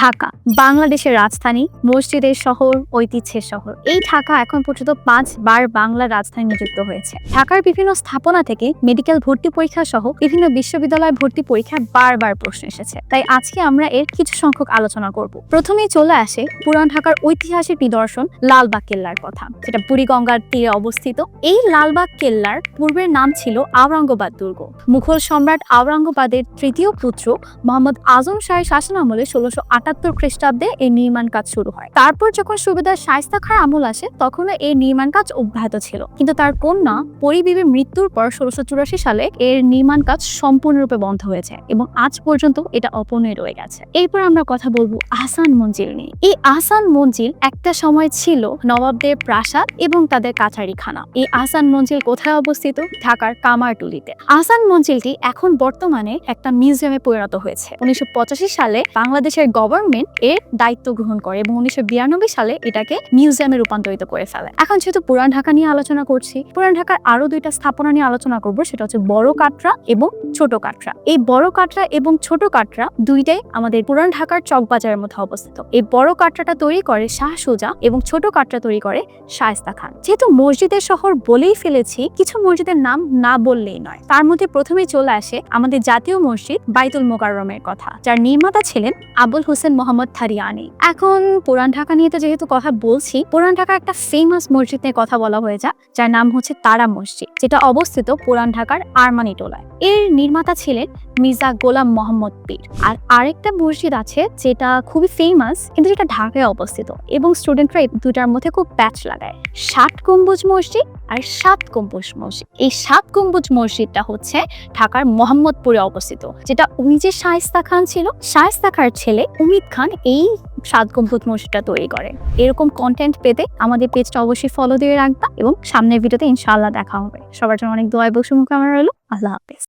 ঢাকা বাংলাদেশের রাজধানী, মসজিদের শহর, ঐতিহ্যের শহর। এই ঢাকা এখন পর্যন্ত পাঁচবার বাংলার রাজধানী নিযুক্ত হয়েছে। ঢাকার বিভিন্ন স্থাপনা থেকে মেডিকেল ভর্তি পরীক্ষা সহ বিভিন্ন বিশ্ববিদ্যালয় ভর্তি পরীক্ষায় বারবার প্রশ্ন এসেছে। তাই আজকে আমরা এর কিছু সংখ্যক আলোচনা করব। প্রথমেই চলে আসে পুরান ঢাকার ঐতিহাসিক নিদর্শন লালবাগ কেল্লার কথা, যেটা বুড়িগঙ্গার তীরে অবস্থিত। এই লালবাগ কেল্লার পূর্বের নাম ছিল আওরঙ্গাবাদ দুর্গ। মুঘল সম্রাট আওরঙ্গাবাদের তৃতীয় পুত্র মোহাম্মদ আজম শাহের শাসনামলে ষোলোশো আটাত্তর খ্রিস্টাব্দে এর নির্মাণ কাজ শুরু হয়। তারপর যখন সুবেদার শায়স্তা খাঁর আমল আসে, তখনও এর নির্মাণ কাজ অব্যাহত ছিল। কিন্তু তার কন্যা পরিবিবির মৃত্যুর পর ষোলোশো চুরাশি সালে এর নির্মাণ কাজ সম্পূর্ণরূপে বন্ধ হয়েছে এবং আজ পর্যন্ত এটা অপনয় রয়ে গেছে। এরপর আমরা কথা বলব আহসান মঞ্জিল নিয়ে। এই আহসান মঞ্জিল একটা সময় ছিল নবাবদের প্রাসাদ এবং তাদের কাছারিখানা। এই আহসান মঞ্জিল কোথায় অবস্থিত? ঢাকার কামারটুলিতে। আহসান মঞ্জিলটি এখন বর্তমানে একটা মিউজিয়ামে পরিণত হয়েছে। উনিশশো পঁচাশি সালে বাংলাদেশের গভর্নমেন্ট এর দায়িত্ব গ্রহণ করে এবং উনিশশো বিরানব্বই সালে এটাকে মিউজিয়ামে রূপান্তরিত করে ফেলে। এখন যেহেতু পুরান ঢাকা নিয়ে আলোচনা করছি, পুরান ঢাকার আরও দুইটা স্থাপনা নিয়ে আলোচনা করব, সেটা হচ্ছে বড় কাটরা এবং ছোট কাটরা। এই বড় কাটরা এবং ছোট কাটরা দুইটাই আমাদের পুরান ঢাকার চকবাজারের মধ্যে অবস্থিত। এই বড় কাটরাটা তৈরি করে শাহ সুজা এবং ছোট কাটরা তৈরি করে শায়স্তা খান। যেহেতু মসজিদের শহর বলেই ফেলেছি, কিছু মসজিদের নাম না বললেই নয়। তার মধ্যে প্রথমে চলে আসে আমাদের জাতীয় মসজিদ বাইতুল মোকাররমের কথা, যার নির্মাতা ছিলেন আবুল হোসেন মোহাম্মদ থারিয়ানি। এখন পুরান ঢাকা নিয়ে তো যেহেতু কথা বলছি, পুরান ঢাকার একটা ফেমাস মসজিদ নিয়ে কথা বলা হয়ে যা যার নাম হচ্ছে তারা মসজিদ, যেটা অবস্থিত পুরান ঢাকার আরমানি টোলায়। এর নির্মাতা ছিলেন মির্জা গোলাম মোহাম্মদ পীর। আর আরেকটা মসজিদ আছে যেটা খুবই ফেমাস কিন্তু যেটা ঢাকায় অবস্থিত। এবং স্টুডেন্টরা দুটার মধ্যে খুব প্যাচ লাগায়। ষাট গম্বুজ মসজিদ আর সাত কম্বুজ মসজিদ। এই সাত কম্বুজ মসজিদটা হচ্ছে ঢাকার মোহাম্মদপুরে অবস্থিত, যেটা উনি যে শায়স্তা খান ছিল, শায়স্তা খার ছেলে উমিদ খান এই সাত কম্বুজ মসজিদটা তৈরি করে। এরকম কন্টেন্ট পেতে আমাদের পেজটা অবশ্যই ফলো দিয়ে রাখবা এবং সামনের ভিডিওতে ইনশাল্লাহ দেখা হবে। সবার জন্য অনেক দোয়া এবং আমার হলো আল্লাহ হাফেজ।